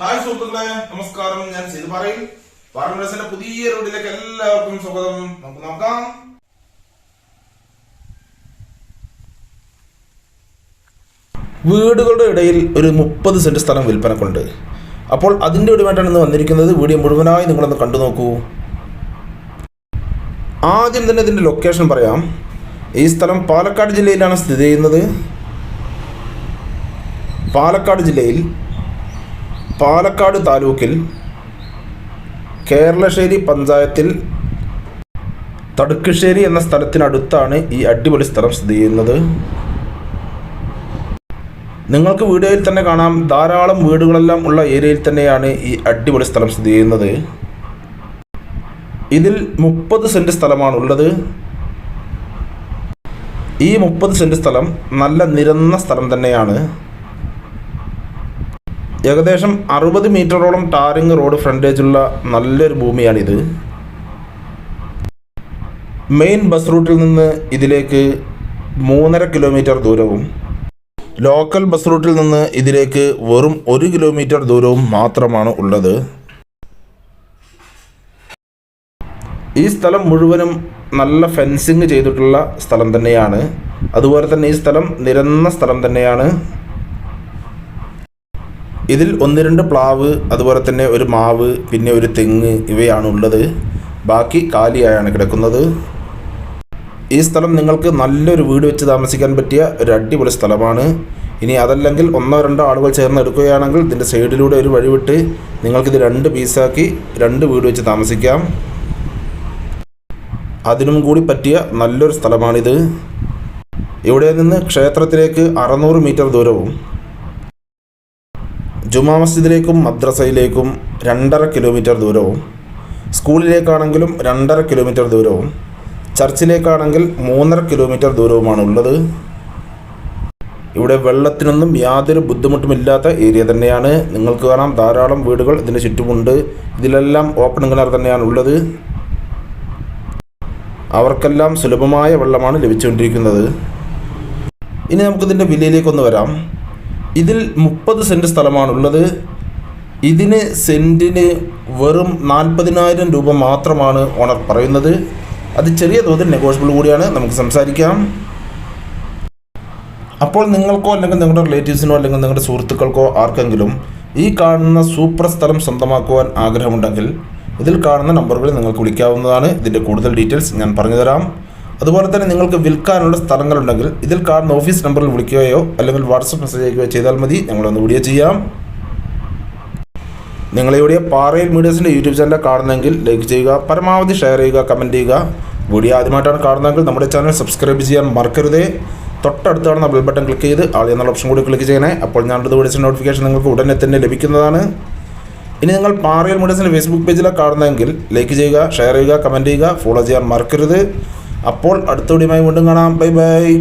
Hi സുഹൃത്തുക്കളെ നമസ്കാരം. ഞാൻ ചെയ്ത് പറയും പാർമേഴ്സിന്റെ പുതിയ റോഡിലേക്ക് എല്ലാവർക്കും സ്വാഗതം. നമുക്ക് നോക്കാം. വീടുകളുടെ ഇടയിൽ ഒരു മുപ്പത് സെന്റ് സ്ഥലം വിൽപ്പനക്കുണ്ട്. അപ്പോൾ അതിന്റെ ഒടുമായിട്ടാണ് ഇന്ന് വന്നിരിക്കുന്നത് വീഡിയോ മുഴുവനായി നിങ്ങളൊന്ന് കണ്ടു നോക്കൂ. ആദ്യം തന്നെ ഇതിന്റെ ലൊക്കേഷൻ പറയാം. ഈ സ്ഥലം പാലക്കാട് ജില്ലയിലാണ് സ്ഥിതി ചെയ്യുന്നത്. പാലക്കാട് ജില്ലയിൽ പാലക്കാട് താലൂക്കിൽ കേരളശ്ശേരി പഞ്ചായത്തിൽ തടുക്കുശ്ശേരി എന്ന സ്ഥലത്തിനടുത്താണ് ഈ അടിപൊളി സ്ഥലം സ്ഥിതി ചെയ്യുന്നത്. നിങ്ങൾക്ക് വീഡിയോയിൽ തന്നെ കാണാം. ധാരാളം വീടുകളെല്ലാം ഉള്ള ഏരിയയിൽ തന്നെയാണ് ഈ അടിപൊളി സ്ഥലം സ്ഥിതി ചെയ്യുന്നത്. ഇതിൽ മുപ്പത് സെന്റ് സ്ഥലമാണുള്ളത് ഈ മുപ്പത് സെന്റ് സ്ഥലം നല്ല നിരന്ന സ്ഥലം തന്നെയാണ്. ഏകദേശം അറുപത് മീറ്ററോളം ടാറിങ് റോഡ് ഫ്രണ്ടേജുള്ള നല്ലൊരു ഭൂമിയാണിത്. മെയിൻ ബസ് റൂട്ടിൽ നിന്ന് ഇതിലേക്ക് മൂന്നര കിലോമീറ്റർ ദൂരവും ലോക്കൽ ബസ് റൂട്ടിൽ നിന്ന് ഇതിലേക്ക് വെറും ഒരു കിലോമീറ്റർ ദൂരവും മാത്രമാണ് ഉള്ളത്. ഈ സ്ഥലം മുഴുവനും നല്ല ഫെൻസിങ് ചെയ്തിട്ടുള്ള സ്ഥലം തന്നെയാണ്. അതുപോലെ തന്നെ ഈ സ്ഥലം നിരന്ന സ്ഥലം തന്നെയാണ്. ഇതിൽ ഒന്ന് രണ്ട് പ്ലാവ് അതുപോലെ തന്നെ ഒരു മാവ് പിന്നെ ഒരു തെങ്ങ് ഇവയാണ് ഉള്ളത്. ബാക്കി കാലിയായാണ് കിടക്കുന്നത്. ഈ സ്ഥലം നിങ്ങൾക്ക് നല്ലൊരു വീട് വെച്ച് താമസിക്കാൻ പറ്റിയ ഒരു അടിപൊളി സ്ഥലമാണ്. ഇനി അതല്ലെങ്കിൽ ഒന്നോ രണ്ടോ ആളുകൾ ചേർന്ന് എടുക്കുകയാണെങ്കിൽ ഇതിന്റെ സൈഡിലൂടെ ഒരു വഴിവിട്ട് നിങ്ങൾക്കിത് രണ്ട് പീസാക്കി രണ്ട് വീട് വെച്ച് താമസിക്കാം. അതിനും കൂടി പറ്റിയ നല്ലൊരു സ്ഥലമാണിത്. ഇവിടെ നിന്ന് ക്ഷേത്രത്തിലേക്ക് അറുന്നൂറ് മീറ്റർ ദൂരവും ജുമാ മസ്ജിദിലേക്കും മദ്രസയിലേക്കും രണ്ടര കിലോമീറ്റർ ദൂരവും സ്കൂളിലേക്കാണെങ്കിലും രണ്ടര കിലോമീറ്റർ ദൂരവും ചർച്ചിലേക്കാണെങ്കിൽ മൂന്നര കിലോമീറ്റർ ദൂരവുമാണ് ഉള്ളത് ഇവിടെ വെള്ളത്തിനൊന്നും യാതൊരു ബുദ്ധിമുട്ടുമില്ലാത്ത ഏരിയ തന്നെയാണ്. നിങ്ങൾക്ക് കാണാം ധാരാളം വീടുകൾ ഇതിന് ചുറ്റുമുണ്ട്. ഇതിലെല്ലാം ഓപ്പൺ കിണർ തന്നെയാണ് ഉള്ളത് അവർക്കെല്ലാം സുലഭമായ വെള്ളമാണ് ലഭിച്ചുകൊണ്ടിരിക്കുന്നത്. ഇനി നമുക്കിതിന്റെ വിലയിലേക്കൊന്ന് വരാം. ഇതിൽ മുപ്പത് സെന്റ് സ്ഥലമാണുള്ളത്. ഇതിന് സെന്റിന് വെറും നാൽപ്പതിനായിരം രൂപ മാത്രമാണ് ഓണർ പറയുന്നത്. അത് ചെറിയ തോതിൽ നെഗോഷ്യബിൾ കൂടിയാണ്. നമുക്ക് സംസാരിക്കാം. അപ്പോൾ നിങ്ങൾക്കോ അല്ലെങ്കിൽ നിങ്ങളുടെ റിലേറ്റീവ്സിനോ അല്ലെങ്കിൽ നിങ്ങളുടെ സുഹൃത്തുക്കൾക്കോ ആർക്കെങ്കിലും ഈ കാണുന്ന സൂപ്പർ സ്ഥലം സ്വന്തമാക്കുവാൻ ആഗ്രഹമുണ്ടെങ്കിൽ ഇതിൽ കാണുന്ന നമ്പറുകളിൽ നിങ്ങൾക്ക് വിളിക്കാവുന്നതാണ്. ഇതിന്റെ കൂടുതൽ ഡീറ്റെയിൽസ് ഞാൻ പറഞ്ഞുതരാം. അതുപോലെ തന്നെ നിങ്ങൾക്ക് വിൽക്കാനുള്ള സ്ഥലങ്ങളുണ്ടെങ്കിൽ ഇതിൽ കാണുന്ന ഓഫീസ് നമ്പറിൽ വിളിക്കുകയോ അല്ലെങ്കിൽ വാട്സപ്പ് മെസ്സേജ് അയക്കുകയോ ചെയ്താൽ മതി. ഞങ്ങളൊന്ന് വീഡിയോ ചെയ്യാം. നിങ്ങളിവിടെ പാറയിൽ മീഡിയസിന്റെ യൂട്യൂബ് ചാനൽ കാണുന്നെങ്കിൽ ലൈക്ക് ചെയ്യുക പരമാവധി ഷെയർ ചെയ്യുക കമന്റ് ചെയ്യുക. വീഡിയോ ആദ്യമായിട്ടാണ് കാണുന്നതെങ്കിൽ നമ്മുടെ ചാനൽ സബ്സ്ക്രൈബ് ചെയ്യാൻ മറക്കരുതേ. തൊട്ടടുത്ത് കാണുന്ന ബെൽ ബട്ടൺ ക്ലിക്ക് ചെയ്ത് ആൾ എന്നുള്ള ഓപ്ഷൻ കൂടി ക്ലിക്ക് ചെയ്യണേ. അപ്പോൾ ഞാനത് വീഡിയോസിന്റെ നോട്ടിഫിക്കേഷൻ നിങ്ങൾക്ക് ഉടനെ തന്നെ ലഭിക്കുന്നതാണ്. ഇനി നിങ്ങൾ പാറയിൽ മീഡിയസിന്റെ ഫേസ്ബുക്ക് പേജിലാണ് കാണുന്നതെങ്കിൽ ലൈക്ക് ചെയ്യുക ഷെയർ ചെയ്യുക കമന്റ് ചെയ്യുക. ഫോളോ ചെയ്യാൻ മറക്കരുത്. അപ്പോൾ അടുത്ത വീഡിയോയുമായി വീണ്ടും കാണാം. Bye bye